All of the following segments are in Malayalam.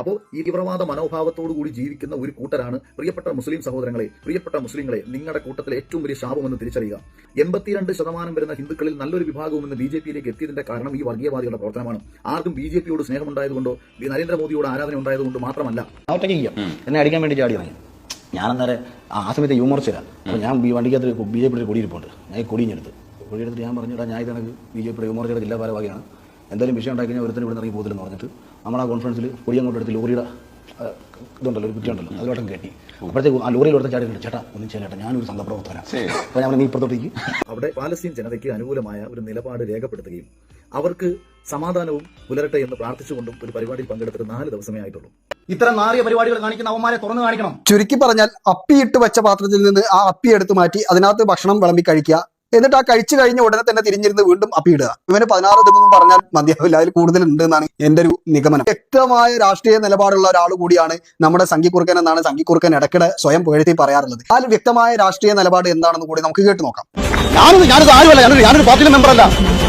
അപ്പോൾ ഈ തീവ്രവാദ മനോഭാവത്തോടു കൂടി ജീവിക്കുന്ന ഒരു കൂട്ടരാണ് പ്രിയപ്പെട്ട മുസ്ലിം സഹോദരങ്ങളെ പ്രിയപ്പെട്ട മുസ്ലിങ്ങളെ നിങ്ങളുടെ കൂട്ടത്തിലെ ഏറ്റവും വലിയ ശാപമെന്ന് തിരിച്ചറിയുക. എൺപത്തിരണ്ട് ശതമാനം വരുന്ന ഹിന്ദുക്കളിൽ നല്ലൊരു വിഭാഗവും ഇന്ന് ബി ജെ പിയിലേക്ക് എത്തിയതിന്റെ കാരണം ഈ വർഗീയവാദികളുടെ പ്രവർത്തനമാണ്. ആർക്കും ബി ജെ പിയോട് സ്നേഹമുണ്ടായതുകൊണ്ടോ നരേന്ദ്രമോദിയോട് ആരാധന ഉണ്ടായതുകൊണ്ടോ മാത്രമല്ല. എന്നെ അടിക്കാൻ വേണ്ടി ചാടി ഞാൻ അന്നേരം ആ സമയത്ത് യൂമർ ചില അപ്പോൾ ഞാൻ വണ്ടിക്കകത്ത് ബി ജെ പിയുടെ കൊടിയിരിപ്പുണ്ട്. ഞാൻ കൊടിഞ്ഞെടുത്ത്. കൊടിയെടുത്ത് ഞാൻ പറഞ്ഞിട്ടാ ഞാൻ ഇത് കണക്ക് ബി ജെ പിയുടെ യൂമർ ചില ജില്ലാ ഭാരവാഹിയാണ്. എന്തായാലും വിഷയം ഉണ്ടാക്കി കഴിഞ്ഞാൽ ഒരുത്തരും ഇവിടെ ഇറങ്ങി പോകത്തില്ലെന്ന് പറഞ്ഞിട്ട് നമ്മൾ ആ കോൺഫറൻസിൽ കൊടി അങ്ങോട്ട് എടുത്ത് ലോറിയുടെ ഇതുണ്ടല്ലോ ഒരു കുറ്റിയുണ്ടല്ലോ അതിലോട്ടം കെട്ടി അപ്പോഴത്തേക്ക് ആ ലോറിയിൽ ഒരുത്തൻ ചാടി ചേട്ടാ ഒന്നും ചേട്ടാ ഞാനൊരു സംഘപ്രവർത്തകനാണ് അപ്പോൾ ഞാൻ നീ ഇപ്പുറത്തോട്ടേക്ക് അവിടെ പാലസ്തീൻ ജനതയ്ക്ക് അനുകൂലമായ ഒരു നിലപാട് രേഖപ്പെടുത്തുകയും അവർക്ക് സമാധാനവും പുലരട്ടെ എന്ന് പ്രാർത്ഥിച്ചുകൊണ്ടും ഒരു പരിപാടിയിൽ പങ്കെടുത്തിട്ട് നാല് ദിവസമേ ആയിട്ടുള്ളൂ. ഇത്തരം നാറിയ പരിപാടികൾ കാണിക്കുന്ന അവന്മാരെ തുറന്നു കാണിക്കണം. ചുരുക്കി പറഞ്ഞാൽ അപ്പിയിട്ട് വെച്ച പാത്രത്തിൽ നിന്ന് ആ അപ്പി എടുത്ത് മാറ്റി അതിനകത്ത് ഭക്ഷണം വിളമ്പി കഴിക്കുക. എന്നിട്ട് ആ കഴിച്ചു കഴിഞ്ഞ ഉടനെ തന്നെ തിരിഞ്ഞിരുന്ന് വീണ്ടും അപ്പി ഇടുക ഇവന് പതിനാറ് ദിവസം പറഞ്ഞാൽ മതിയാവില്ല. അതിൽ കൂടുതൽ ഉണ്ട് എന്നാണ് എന്റെ ഒരു നിഗമനം. വ്യക്തമായ രാഷ്ട്രീയ നിലപാടുള്ള ഒരാൾ കൂടിയാണ് നമ്മുടെ സംഘിക്കുറുക്കൻ എന്നാണ് സംഘിക്കുറുക്കൻ ഇടയ്ക്കിടെ സ്വയം പുഴത്തി പറയാറുള്ളത്. ആ വ്യക്തമായ രാഷ്ട്രീയ നിലപാട് എന്താണെന്ന് കൂടി നമുക്ക് കേട്ട് നോക്കാം. ഞാനത് ഞാനത് ആരുമല്ല. ഞാനൊരു ഞാനൊരു പാർട്ടിയിലെ മെമ്പറല്ല.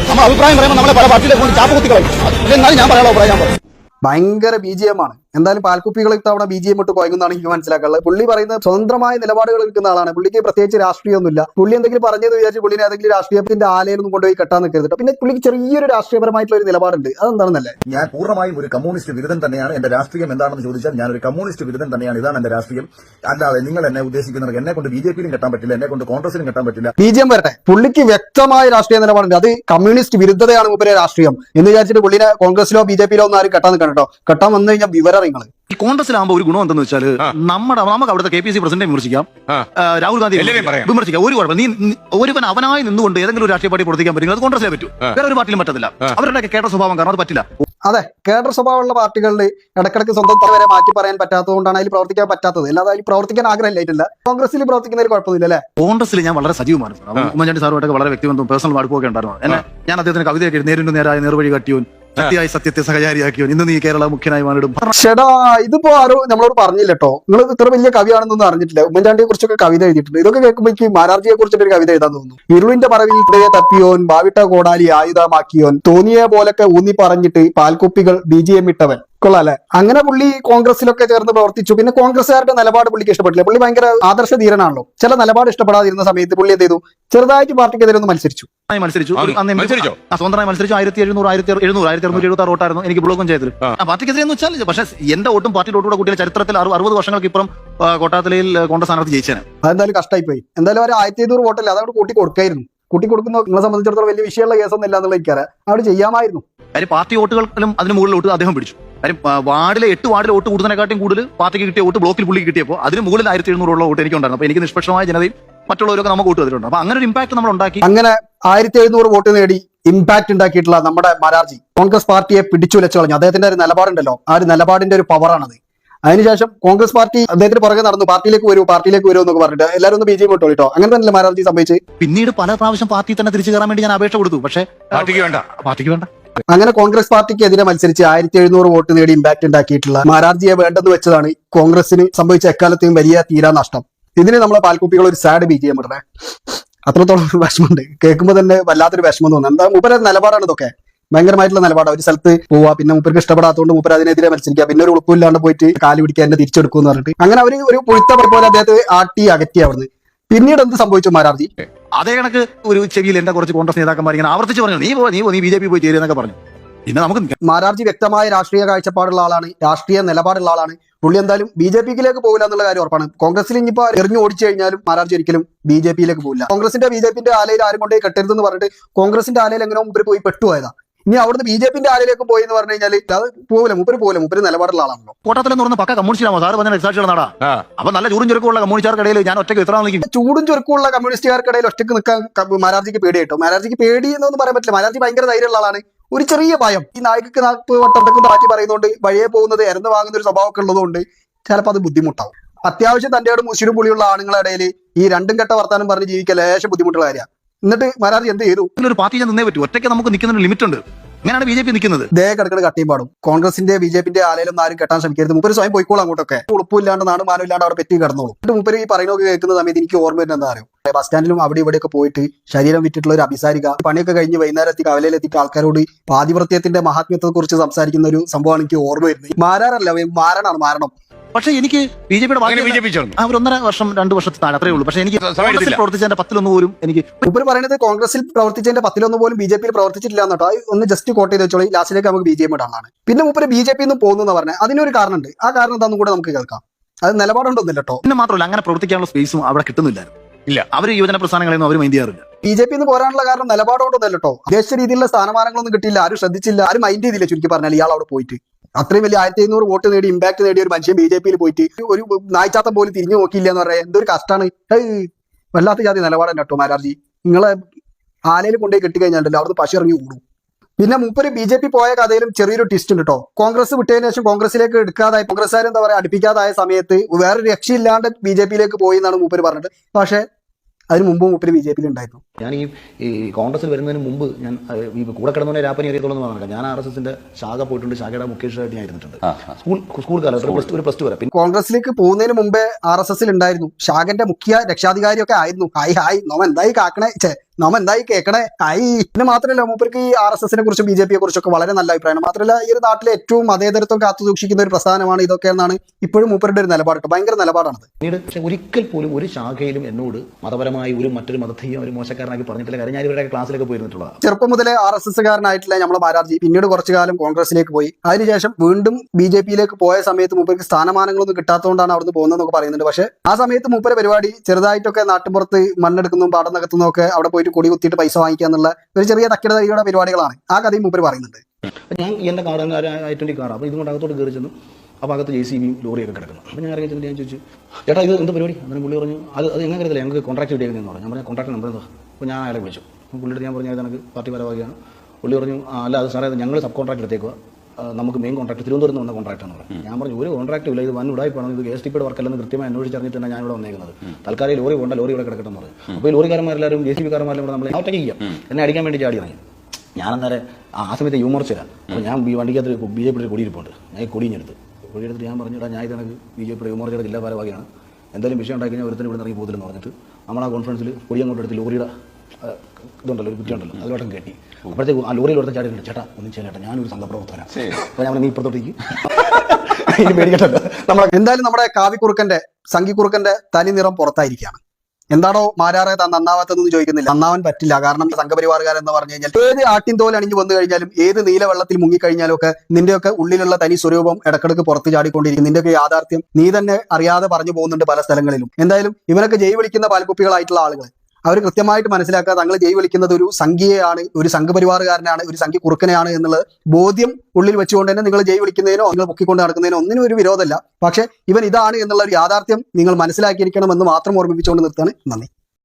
നമ്മൾ അഭിപ്രായം പറയുമ്പോൾ നമ്മളെ പല പാർട്ടിയിലെ കൊണ്ട് ചാപ്പ് കുത്തിക്കളയും എന്നാലും ഞാൻ പറയാനുള്ള അഭിപ്രായം ഭയങ്കര ബി ജി എം ആണ്. എന്തായാലും പാൽക്കുപ്പികൾ ഇത്തവണ ബി ജി എം ഇട്ട് കുഴങ്ങുന്നതാണ് എനിക്ക് മനസ്സിലാക്കാനുള്ളത്. പുള്ളി പറയുന്നത് സ്വതന്ത്രമായ നിലപാടുകൾ എടുക്കുന്ന ആളാണ്. പുള്ളിക്ക് പ്രത്യേകിച്ച് രാഷ്ട്രീയമൊന്നുമില്ല. പുള്ളി എന്തെങ്കിലും പറഞ്ഞത് വിചാരിച്ച് പുള്ളിനെ ഏതെങ്കിലും രാഷ്ട്രീയത്തിന്റെ ആലയിലൊന്നും കൊണ്ടുപോയി കെട്ടാൻ നിൽക്കരുത്. പിന്നെ പുള്ളിക്ക് ചെറിയൊരു രാഷ്ട്രീയപരമായിട്ടുള്ള ഒരു നിലപാടുണ്ട്. അതെന്താണെന്നല്ലേ ഞാൻ പൂർണമായും ഒരു കമ്മ്യൂണിസ്റ്റ് വിരുദ്ധൻ തന്നെയാണ്. എന്റെ രാഷ്ട്രീയം എന്താണെന്ന് ചോദിച്ചാൽ ഞാൻ ഒരു കമ്മ്യൂണിസ്റ്റ് വിരുദ്ധൻ തന്നെയാണ്. ഇതാണ് എന്റെ രാഷ്ട്രീയം. അല്ലാതെ നിങ്ങൾ എന്നെ ഉദ്ദേശിക്കുന്നത് എന്നെ കൊണ്ട് ബി ജെ പിയിലും കെട്ടാൻ പറ്റില്ല. എന്നെ കൊണ്ട് കോൺഗ്രസിലും കെട്ടാൻ പറ്റില്ല. ബി ജെ എം വരട്ടെ. പുള്ളിക്ക് വ്യക്തമായ രാഷ്ട്രീയ നിലപാടുണ്ട്. അത് കമ്മ്യൂണിസ്റ്റ് വിരുദ്ധതയാണ് മുപ്പരെ രാഷ്ട്രീയം. എന്ന് വിചാരിച്ചിട്ട് പുള്ളിനെ കോൺഗ്രസിലോ ബി ജെ പിയിലോ ഒന്നും ആരും കെട്ടാൻ നിൽക്കണം കേട്ടോ കെട്ടാൻ വന്നു കഴിഞ്ഞാൽ വിവരം നിങ്ങൾ ഈ കോൺഗ്രസിലാകുമ്പോൾ ഒരു ഗുണം എന്തെന്ന് വെച്ചാൽ നമ്മുടെ നമുക്ക് അവിടുത്തെ കെ പി സി പ്രസിഡന്റ് വിമർശിക്കാം. ആ. രാഹുൽ ഗാന്ധി എല്ലാവരെയും പറയാം. വിമർശിക്കാം. ഒരു കുഴപ്പം. നീ നീ- ഒരുവൻ അവനായി നിന്നുകൊണ്ട് ഏതെങ്കിലും ഒരു രാഷ്ട്രീയ പാർട്ടി പ്രവർത്തിക്കാൻ പറ്റും അത് കോൺഗ്രസിലെ പറ്റൂ. വേറെ ഒരു പാർട്ടിയിലും പറ്റത്തില്ല. അവരുടെ കേട്ട സ്വഭാവം കാരണം അത് പറ്റില്ല. അതെ. കേഡർ സ്വഭാവമുള്ള പാർട്ടികളിൽ ഇടക്കിടക്ക് സ്വന്തം തലവരെ മാറ്റി പറയാൻ പറ്റാത്തതുകൊണ്ടാണ് അതിൽ പ്രവർത്തിക്കാൻ പറ്റാത്തത്. അല്ലാതെ അതിൽ പ്രവർത്തിക്കാൻ ആഗ്രഹമില്ലായിട്ടില്ല. കോൺഗ്രസിൽ ഒരു കുഴപ്പമില്ല അല്ലേ? കോൺഗ്രസിൽ ഞാൻ വളരെ സജീവമാണ്. സാർ. ഉമ്മൻചാണ്ടി സാറുമായിട്ടൊക്കെ വളരെ വ്യക്തിബന്ധവും പേഴ്സണൽ അടുപ്പമൊക്കെ ഉണ്ടായിരുന്നു. എന്നെ ഞാൻ അദ്ദേഹത്തിന് കവിതയൊക്കെ എഴുതി, നേരിട്ട് നേരായ നേർവഴി കാട്ടിയോൻ ശക്തിയായി സത്യത്തെ സഹചാരിയാക്കിയോ? ഇന്ന് നീ കേരള മുഖ്യനായി മാറിടും. ഇതിപ്പോ ആരോ നമ്മളോട് പറഞ്ഞില്ല കേട്ടോ നിങ്ങൾ ഇത്ര വലിയ കവിയാണെന്നൊന്നും അറിഞ്ഞിട്ടില്ല. ഉമ്മൻചാണ്ടിയെ കുറിച്ചൊക്കെ കവിത എഴുതിയിട്ടുണ്ട്. ഇതൊക്കെ കേൾക്കുമ്പോൾ എനിക്ക് മാരാർജിയെ കുറിച്ചിട്ട് ഒരു കവിത എഴുതാൻ തോന്നുന്നു. ഇരുളിന്റെ പറവിൽ ഇടയെ തപ്പിയോൻ ബാവിട്ട കോടാലി ആയുധമാക്കിയോൻ തോന്നിയ പോലൊക്കെ ഊന്നി പറഞ്ഞിട്ട് പാൽക്കുപ്പികൾ ബി ജി എം ഇട്ടവൻ. കൊള്ളാല്ലേ അങ്ങനെ പുള്ളി കോൺഗ്രസിലൊക്കെ ചേർന്ന് പ്രവർത്തിച്ചു. പിന്നെ കോൺഗ്രസ്സുകാരുടെ നിലപാട് പുള്ളിക്ക് ഇഷ്ടപ്പെട്ടില്ല. പുള്ളി ഭയങ്കര ആദർശ ധീരനാണല്ലോ. ചില നിലപാട് ഇഷ്ടപ്പെടാതിരുന്ന സമയത്ത് പുള്ളി എന്ത് ചെയ്തു? ചെറുതായിട്ട് പാർട്ടിക്കെതിരെ ഒന്ന് മത്സരിച്ചു. മത്സരിച്ചു. സ്വന്തമായി മത്സരിച്ചു? ആയിരത്തി എഴുന്നൂറ് ആയിരത്തി എഴുന്നൂറ് ആയിരത്തി അറുന്നൂറ്റി എഴുപത്തി ആറ് വോട്ടായിരുന്നു എനിക്ക് ബ്ലോക്കും ചെയ്തത് പാർട്ടിക്കെതിരെ എന്ന് വെച്ചാൽ പക്ഷേ എന്റെ വോട്ടും പാർട്ടിയുടെ വോട്ടുകൂടെ കൂട്ടിയ ചരിത്രത്തിൽ അറു- അറുപത് വർഷങ്ങൾക്ക് ഇപ്പുറം കോട്ടാത്തലയിൽ കോൺഗ്രസ് സ്ഥാനാർത്ഥി ജയിച്ചേനെ. അതെന്തായാലും കഷ്ടമായി പോയി എന്തായാലും ഒരു ആയിരത്തി എഴുന്നൂറ് വോട്ടല്ലേ അതവിടെ കൂട്ടി കൊടുക്കായിരുന്നു. കൂട്ടി കൊടുക്കുന്ന നിങ്ങളെ സംബന്ധിച്ചിടത്തോളം വലിയ വിഷയമുള്ള കേസൊന്നും ഇല്ല എന്നുള്ള എനിക്കറിയാം. അവിടെ ചെയ്യാമായിരുന്നു. അതിന് പാർട്ടി വോട്ടുകളിലും അതിന് മുകളിലോട്ട് അദ്ദേഹം പിടിച്ചു. കാര്യം വാർഡിലെ എട്ട് വാർഡിലെ വോട്ട് കൂടുന്നതിനെക്കാട്ടും കൂടുതൽ പാർട്ടിക്ക് കിട്ടിയ വോട്ട് ബ്ലോക്കിൽ പുള്ളി കിട്ടിയപ്പോൾ അതിന് മുകളിൽ ആയിരത്തി എഴുന്നൂറോളം വോട്ട് എനിക്ക് ഉണ്ടായിരുന്നു അപ്പൊ എനിക്ക് നിഷ്പക്ഷമായ ജനതയും മറ്റുള്ളവരൊക്കെ നമുക്ക് വോട്ട് ചെയ്തിട്ടുണ്ട് അപ്പോൾ അങ്ങനെ ഒരു ഇമ്പാക്ട് നമ്മൾ ഉണ്ടാക്കി. അങ്ങനെ ആയിരത്തി എഴുന്നൂറ് വോട്ട് നേടി ഇമ്പാക്ട് ഉണ്ടാക്കിയിട്ടുള്ള നമ്മുടെ മാരാർജി കോൺഗ്രസ് പാർട്ടിയെ പിടിച്ചുലച്ചു കളഞ്ഞു. അദ്ദേഹത്തിന്റെ ഒരു നിലപാടുണ്ടല്ലോ. ആ ഒരു നിലപാടിന്റെ ഒരു പവറാണത് അതിനുശേഷം കോൺഗ്രസ് പാർട്ടി അദ്ദേഹത്തിന് പുറകെ നടന്നു. പാർട്ടിയിലേക്ക് വരൂ പാർട്ടിയിലേക്ക് വരൂ എന്നൊക്കെ പറഞ്ഞിട്ട് എല്ലാവരും ഒന്ന് ബി ജെ പി കേട്ടോ അങ്ങനെ തന്നെ മാരാർജി സംഭവിച്ച് പിന്നീട് പല പ്രാവശ്യം പാർട്ടി തന്നെ തിരിച്ചു കയറാൻ വേണ്ടി ഞാൻ അപേക്ഷ കൊടുത്തു. പക്ഷേ പാർട്ടിക്ക് വേണ്ട. പാർട്ടിക്ക് വേണ്ട. അങ്ങനെ കോൺഗ്രസ് പാർട്ടിക്ക് എതിരെ മത്സരിച്ച് ആയിരത്തി എഴുന്നൂറ് വോട്ട് നേടി ഇമ്പാക്ട് ഉണ്ടാക്കിയിട്ടുള്ള മാരാർജിയെ വേണ്ടെന്ന് വെച്ചതാണ് കോൺഗ്രസിന് സംഭവിച്ച എക്കാലത്തെയും വലിയ തീരാ നഷ്ടം. ഇതിന് നമ്മളെ പാൽക്കുപ്പികൾ ഒരു സാഡ് ബി ജി എം ഇടണേ അത്രത്തോളം വിഷമമുണ്ട്. കേൾക്കുമ്പോൾ തന്നെ വല്ലാത്തൊരു വിഷമം തോന്നുന്നു എന്താ മൂപ്പര നിലപാടാണ് ഇതൊക്കെ? ഭയങ്കരമായിട്ടുള്ള നിലപാടാണ് ഒരു സ്ഥലത്ത് പോവാ പിന്നെ മൂപ്പർക്ക് ഇഷ്ടപ്പെടാത്തതുകൊണ്ട് മൂപ്പർ അതിനെതിരെ മത്സരിക്കുക. പിന്നെ ഒരു ഉളുപ്പില്ലാണ്ട് പോയിട്ട് കാൽ പിടിക്കുക എന്നെ തിരിച്ചെടുക്കും എന്ന് പറഞ്ഞിട്ട്. അങ്ങനെ അവർ ഒരു പുഴുത്ത പോലെ അദ്ദേഹത്തെ ആട്ടി അകറ്റി അവിടുന്ന്. പിന്നീട് എന്ത് സംഭവിച്ചു മാരാർജി? അതേ കണക്ക് ഒരു ചെവിയിൽ എന്റെ കുറച്ച് കോൺഗ്രസ് നേതാക്കന്മാർ ഇങ്ങനെ ആവർത്തിച്ച് പറഞ്ഞു നീ പോ നീ പോ നീ ബി ജെ പി പോയി ചേരുന്നൊക്കെ പറഞ്ഞു. പിന്നെ നമുക്ക്. മാരാർജി വ്യക്തമായ രാഷ്ട്രീയ കാഴ്ചപ്പാടുള്ള ആളാണ് രാഷ്ട്രീയ നിലപാടുള്ള ആളാണ്. പുള്ളി എന്തായാലും ബി ജെ പിയിലേക്ക് പോകില്ല എന്നുള്ള കാര്യം ഉറപ്പാണ്. കോൺഗ്രസിൽ ഇനിയിപ്പോ എറിഞ്ഞു ഓടിച്ചു കഴിഞ്ഞാലും മാരാർജി ഒരിക്കലും ബി ജെ പിയിലേക്ക് പോകില്ല കോൺഗ്രസിന്റെ ബി ജെ പിന്റെ ആലയിൽ ആരും കൊണ്ടേ കെട്ടരുതെന്ന് പറഞ്ഞിട്ട് കോൺഗ്രസിന്റെ ആലയിൽ എങ്ങനെ മുമ്പ് പോയി പെട്ടുപോയതാ. ഇനി അവിടുന്ന് ബി ജെ പിന്റെ ആലയിലേക്ക് പോയി എന്ന് പറഞ്ഞു കഴിഞ്ഞാൽ അത് പോകില്ല മുപ്പര് പോകില്ല മുപ്പര് നിലപാടുള്ള ആളാണല്ലോ. കോട്ടത്തിൽ നിന്ന് പക്ക കമ്മ്യൂണിസ്റ്റാണോ സാറ് പറഞ്ഞ ആ. അപ്പൊ നല്ല ചൂടും ചുരുക്കമുള്ള കമ്മ്യൂണിസ്റ്റുകാർക്കിടയിൽ ഞാൻ ഒറ്റയ്ക്ക് ഇത്ര നിൽക്കും. ചൂടും ചുരുക്കമുള്ള കമ്മ്യൂണിസ്റ്റുകാർക്കിടയിൽ ഒറ്റയ്ക്ക് നിൽക്കാൻ മാരാർജിക്ക് പേടി കേട്ടോ. മാരാർജിക്ക് പേടി എന്നൊന്നും പറയാൻ പറ്റില്ല. മാരാർജി ഭയങ്കര ധൈര്യമുള്ള ആളാണ്. ഒരു ചെറിയ ഭയം. ഈ നായികക്ക് നാൽപ്പത് വട്ടത്തൊക്കെ മാറ്റി പറയുന്നതുകൊണ്ട് വഴിയെ പോകുന്നത് ഇരന്ന് വാങ്ങുന്ന ഒരു സ്വഭാവമൊക്കെ ഉള്ളതുകൊണ്ട് ചിലപ്പോൾ അത് ബുദ്ധിമുട്ടാവും. അത്യാവശ്യം തന്റെ മുസ്ലിം പുളിയുള്ള ആണുങ്ങളുടെ ഇടയിൽ ഈ രണ്ടും ഘട്ട വർത്താനം പറഞ്ഞ് ജീവിക്കാൻ ലേശം ബുദ്ധിമുട്ടുള്ള കാര്യമാണ് എന്നിട്ട് മാരാജി എന്ത് ചെയ്തു? ഒരു പാർട്ടി ഞാൻ നിന്നേ പറ്റൂ. ഒറ്റയ്ക്ക് നമുക്ക് നിൽക്കുന്ന ലിമിറ്റ് ഉണ്ട് അങ്ങനെയാണ് ബി ജെ പി നിൽക്കുന്നത്? ദേ കിടക്കുന്ന കട്ടിയും പാടും. കോൺഗ്രസിന്റെ ബി ജെ പിന്റെ ആലയിലൊന്നും ആരും കെട്ടാൻ ശ്രമിക്കരുത്. മുപ്പര് സ്വയം പോയിക്കോളും അങ്ങോട്ടൊക്കെ. ഉളുപ്പില്ലാണ്ട് മാനം ഇല്ലാണ്ട് അവിടെ പെറ്റി കിടന്നോളും. എന്നിട്ട് മുപ്പര് ഈ പറയുന്നൊക്കെ കേൾക്കുന്ന സമയത്ത് എനിക്ക് ഓർമ്മ വരുന്നത് അറിയും? ബസ് സ്റ്റാൻഡിലും അവിടെ ഇവിടെയൊക്കെ പോയിട്ട് ശരീരം വിറ്റിട്ടുള്ള ഒരു അഭിസാരിക പണിയൊക്കെ കഴിഞ്ഞ് വൈകുന്നേരം എത്തി കവലയിലെത്തിയിട്ട് ആൾക്കാരോട് പാതിവൃത്യത്തിന്റെ മഹാത്മ്യത്തെ കുറിച്ച് സംസാരിക്കുന്ന ഒരു സംഭവമാണ് എനിക്ക് ഓർമ്മ വരുന്നത്. മാരാറല്ല മാരണാണ് മാരണം. പക്ഷേ എനിക്ക് ബി ജെ പിയുടെ ബി ജെ പി ചേർന്നു. ഒരു ഒന്നര വർഷം രണ്ട് വർഷത്തെ താഴെ അത്രേ ഉള്ളൂ. പക്ഷേ എനിക്ക് കോൺഗ്രസിൽ. പ്രവർത്തിച്ചതിന്റെ പത്തിലൊന്ന് പോലും എനിക്ക് മുപ്പര് പറയുന്നത് കോൺഗ്രസിൽ പ്രവർത്തിച്ചതിന്റെ പത്തിലൊന്ന് പോലും ബി ജെ പിയിൽ പ്രവർത്തിച്ചിട്ടില്ല എന്നിട്ടോ? അത് ഒന്ന് ജസ്റ്റ് കോട്ട് ചെയ്ത് വെച്ചോളി. ലാസ്റ്റിലേക്ക് നമുക്ക് ബി ജെ പി ഇടാനാണ് പിന്നെ മുപ്പര് ബി ജെ പി എന്ന് പോകുന്നു എന്ന് പറഞ്ഞാൽ അതിനൊരു കാരണമുണ്ട്. ആ കാരണം എന്താണെന്നും കൂടെ നമുക്ക് കേൾക്കാം. അത് നിലപാടുണ്ടൊന്നുമില്ല കേട്ടോ. പിന്നെ മാത്രമല്ല അങ്ങനെ പ്രവർത്തിക്കാനുള്ള സ്പേസും അവിടെ കിട്ടുന്നില്ലായിരുന്നു. ഇല്ല. അവർ യുവജന പ്രസ്ഥാനങ്ങളെയൊന്നും അവർ മൈൻഡ് ചെയ്യാറില്ല. ബി ജെ പി എന്ന് പോരാനുള്ള കാരണം നിലപാടുകൊണ്ടൊന്നല്ല കേട്ടോ. ഉദ്ദേശിച്ച രീതിയിലുള്ള സ്ഥാനമാനങ്ങളൊന്നും കിട്ടിയില്ല. ആരും ശ്രദ്ധിച്ചില്ല. ആരും മൈൻഡ് ചെയ്തില്ല ചുരുക്കി പറഞ്ഞാൽ ഇയാൾ അവിടെ പോയിട്ട്. അത്രയും വലിയ ആയിരത്തി അഞ്ഞൂറ് വോട്ട് നേടി ഇമ്പാക്ട് നേടിയ ഒരു മനുഷ്യൻ ബി ജെ പിയിൽ പോയിട്ട് ഒരു നായ്ച്ചാത്തം പോലും തിരിഞ്ഞു നോക്കിയില്ല എന്ന് പറയാം എന്തൊരു കഷ്ടമാണ് വല്ലാത്ത ജാതി നിലപാടാണ് കേട്ടോ മാരാർജി. നിങ്ങളെ ആലയിൽ കൊണ്ടുപോയി കെട്ടിക്കഴിഞ്ഞാൽ അവിടുന്ന് പശു ഇറങ്ങി കൂടും പിന്നെ മൂപ്പര് ബി ജെ പി പോയ കഥയിലും ചെറിയൊരു ട്വിസ്റ്റ് ഉണ്ട് കേട്ടോ. കോൺഗ്രസ് വിട്ടതിന് ശേഷം കോൺഗ്രസിലേക്ക് എടുക്കാതായി കോൺഗ്രസ്സുകാർ എന്താ പറയുക അടുപ്പിക്കാതായ സമയത്ത് വേറെ രക്ഷയില്ലാണ്ട് ബി ജെ പിയിലേക്ക് പോയി എന്നാണ് മൂപ്പര് പറഞ്ഞിട്ട്. പക്ഷേ അതിന് മുമ്പ് മൂപ്പര് ബി ജെ പിയിൽ ഉണ്ടായിരുന്നു. ഞാൻ ഈ ഈ കോൺഗ്രസിൽ വരുന്നതിന് മുമ്പ് ഞാൻ ഈ കൂടെ കിടന്നവനെ രാപ്പനി അറിയത്തുള്ളൂ എന്ന് പറഞ്ഞില്ല ഞാൻ ആർ എസ് എസിന്റെ ശാഖ പോയിട്ടുണ്ട് ശാഖയുടെ മുഖ്യമായിട്ട് ഞാൻ ഇരുന്നിട്ടുണ്ട്. സ്കൂൾ സ്കൂൾ കാലത്ത് പ്ലസ് ടു ഒരു പ്ലസ് ടു വരെ. പിന്നെ കോൺഗ്രസിലേക്ക് പോകുന്നതിന് മുമ്പേ ആർ എസ് എസിൽ ഉണ്ടായിരുന്നു. ശാഖന്റെ മുഖ്യ രക്ഷാധികാരിയൊക്കെ ആയിരുന്നു. ഹായ് ഹായ് നോമ എന്തായി കാക്കണേ? ഛെ, നോമ എന്തായി കേക്കണേ? കൈ. പിന്നെ മാത്രമല്ല മൂപ്പർക്ക് ഈ ആർ എസ് എസിനെ കുറിച്ചും ബി ജെ പിയെ കുറിച്ചൊക്കെ വളരെ നല്ല അഭിപ്രായമാണ്. മാത്രമല്ല ഈ ഒരു നാട്ടിലെ ഏറ്റവും മതേതരത്വം കാത്തു സൂക്ഷിക്കുന്ന ഒരു പ്രസ്ഥാനമാണ് ഇതൊക്കെ എന്നാണ് ഇപ്പോഴും മൂപ്പരുടെ ഒരു നിലപാട് ഭയങ്കര നിലപാടാണത്. പിന്നീട് പക്ഷേ ഒരിക്കൽ പോലും ഒരു ശാഖയിലും എന്നോട് മതപരമായി ഒരു മറ്റൊരു മതത്തെയും ഒരു മോശക്കാരനാക്കി പറഞ്ഞിട്ടില്ല. കാര്യം ഞാൻ ഇവരുടെ ക്ലാസ്സിലൊക്കെ പോയിരുന്നിട്ടുള്ളത് ചെറുപ്പം മുതലേ ആർ എസ് എസ്സുകാരനായിട്ടുള്ള നമ്മളെ ബാലാർജി പിന്നീട് കുറച്ചു കാലം കോൺഗ്രസിലേക്ക് പോയി. അതിനുശേഷം വീണ്ടും ബി ജെ പിയിലേക്ക് പോയ സമയത്ത് മൂപ്പർക്ക് സ്ഥാനമാനങ്ങളൊന്നും കിട്ടാത്തതുകൊണ്ടാണ് അവിടുന്ന് പോകുന്നതെന്നൊക്കെ പറയുന്നുണ്ട്. പക്ഷേ ആ സമയത്ത് മൂപ്പര പരിപാടി ചെറുതായിട്ടൊക്കെ നാട്ടിൻപുറത്ത് മണ്ണെടുക്കുന്നതും പാടം നികത്തുന്നു ഒക്കെ അവിടെ പോയിട്ട് കൊടി കുത്തിയിട്ട് പൈസ വാങ്ങിക്കുക എന്നുള്ള ഒരു ചെറിയ തക്കിട തരിയുടെ പരിപാടികളാണ്. ആ കഥയും മൂപ്പര് പറയുന്നുണ്ട്. ഞാൻ എന്റെ കാർ ഐ ട്വന്റി കാർ അപ്പോൾ ഇതുകൊണ്ട് അകത്തോട്ട് കയറി ചെന്നു. അപ്പോൾ അകത്ത് ജെ സി ബിയും ലോറിയൊക്കെ കിടക്കുന്നു. അപ്പോൾ ഞാൻ ചെന്നിട്ട് ഞാൻ ചോദിച്ചു ചേട്ടാ ഇത് എന്ത് പരിപാടി? അങ്ങനെ പുള്ളി പറഞ്ഞു അത് അത് എങ്ങനെ കരുതില്ല ഞങ്ങൾക്ക് കോൺട്രാക്ട് കിട്ടിയെന്ന് പറഞ്ഞു. ഞാൻ പറഞ്ഞാൽ കോൺട്രാക്ട് നമ്പർ എന്താ അപ്പോൾ ഞാൻ അയാളെ വിളിച്ചു. പുള്ളിയുടെ ഞാൻ പറഞ്ഞു അത് എനിക്ക് പാർട്ടി പരമാവധിയാണ്. പുള്ളി പറഞ്ഞു അല്ല അത് സാറേ ഞങ്ങൾ സബ് കോൺട്രാക്ട് എടുത്തേക്കുക ആ, നമുക്ക് മെയിൻ കോൺട്രാക്ട് തിരുവനന്തപുരത്ത് നിന്ന് വന്ന കോൺട്രാക്ട് എന്ന് പറഞ്ഞു. ഞാൻ പറഞ്ഞു ഒരു കോൺട്രാക്ട് ഇല്ല. ഇത് വൻ ഉടായ്പാണ് ഇത് എസ് ടി പിയുടെ വർക്കല്ലെന്ന് കൃത്യമായി അന്വേഷിച്ചറിഞ്ഞിട്ടാണ് ഞാൻ ഇവിടെ വന്നേക്കുന്നത്. തൽക്കാലം ലോറി പോകണ്ട ലോറി ഇവിടെ കിടക്കട്ടെ എന്ന് പറഞ്ഞു അപ്പോൾ ഈ ലോറിക്കാരന്മാരെല്ലാവരും ജെ സി ബി കാരന്മാരെല്ലാം കൂടെ നമ്മളെ ഒറ്റയ്ക്ക് ചെയ്യാം. എന്നെ അടിക്കാൻ വേണ്ടി ചാടി ഇറങ്ങി. ഞാനന്നേരം ആ സമയത്ത് യൂമർച്ചില്ല അപ്പോൾ ഞാൻ ഈ വണ്ടിക്കകത്ത് ബി ജെ പിയുടെ കൊടിയിരിപ്പുണ്ട്. ഞാൻ കൊടിഞ്ഞെടുത്ത് കൊടിയെടുത്ത് ഞാൻ പറഞ്ഞിടാ ഞാൻ ഇതെനിക്ക് ബി ജെ പിയുടെ യൂമർച്ചയുടെ ജില്ലാ ഭാരവാഹിയാണ്. എന്തായാലും വിഷയം ഉണ്ടാക്കി കഴിഞ്ഞാൽ ഒരുത്തിന് ഇവിടെ ഇറങ്ങി പോകത്തില്ലെന്ന് പറഞ്ഞിട്ട് നമ്മൾ ആ കോൺഫറൻസിൽ കൊടി അങ്ങോട്ട് എടുത്ത് ലോറിയുടെ ഇതുണ്ടല്ലോ ഒരു കുറ്റിയുണ്ടല്ലോ അതിലോട്ടം കെട്ടി. അപ്പോഴത്തേക്ക് ആ ലോറിയിലോട്ട് ചാടി ചേട്ടാ ഒന്നും ചെയ്യലേട്ടാ ഞാനൊരു സംഘപ്രവർത്തകനാണ് അപ്പോൾ ഞാൻ നീ ഇപ്പുറത്തോട്ടേക്ക് നമ്മളെ എന്തായാലും നമ്മുടെ കാവിക്കുറുക്കന്റെ സംഘിക്കുറുക്കന്റെ തനി നിറം പുറത്തായിരിക്കുകയാണ് എന്താണോ മാരാറെ താൻ നന്നാവാത്തതെന്ന് ചോദിക്കുന്നില്ല. നന്നാവാൻ പറ്റില്ല. കാരണം സംഘപരിവാറുകാർ എന്ന് പറഞ്ഞു കഴിഞ്ഞാൽ ഏത് ആട്ടിൻ തോൽ അണിഞ്ഞു വന്നു കഴിഞ്ഞാലും ഏത് നീലവെള്ളത്തിൽ മുങ്ങിക്കഴിഞ്ഞാലും ഒക്കെ നിന്റെയൊക്കെ ഉള്ളിലുള്ള തനി സ്വരൂപം ഇടക്കിടക്ക് പുറത്ത് ചാടിക്കൊണ്ടിരിക്കും. നിന്റെയൊക്കെ യാഥാർത്ഥ്യം നീ തന്നെ അറിയാതെ പറഞ്ഞു പോകുന്നുണ്ട് പല സ്ഥലങ്ങളിലും. എന്തായാലും ഇവനൊക്കെ ജയ് വിളിക്കുന്ന പാൽക്കുപ്പികളായിട്ടുള്ള ആളുകൾ അവർ കൃത്യമായിട്ട് മനസ്സിലാക്കുക തങ്ങൾ ജയ് വിളിക്കുന്നത് ഒരു സംഖ്യയാണ് ഒരു സംഘപരിവാറുകാരനാണ് ഒരു സംഘി കുറുക്കനെയാണ് എന്നുള്ളത് ബോധ്യം ഉള്ളിൽ വെച്ചുകൊണ്ട് തന്നെ നിങ്ങൾ ജയ് വിളിക്കുന്നതിനോ നിങ്ങൾ പൊക്കിക്കൊണ്ട് നടക്കുന്നതിനോ ഒന്നിനും ഒരു വിരോധമല്ല. പക്ഷേ ഇവൻ ഇതാണ് എന്നുള്ള ഒരു യാഥാർത്ഥ്യം നിങ്ങൾ മനസ്സിലാക്കിയിരിക്കണം എന്ന് മാത്രം ഓർമ്മിപ്പിച്ചുകൊണ്ട് നിർത്തുകയാണ്. നന്ദി.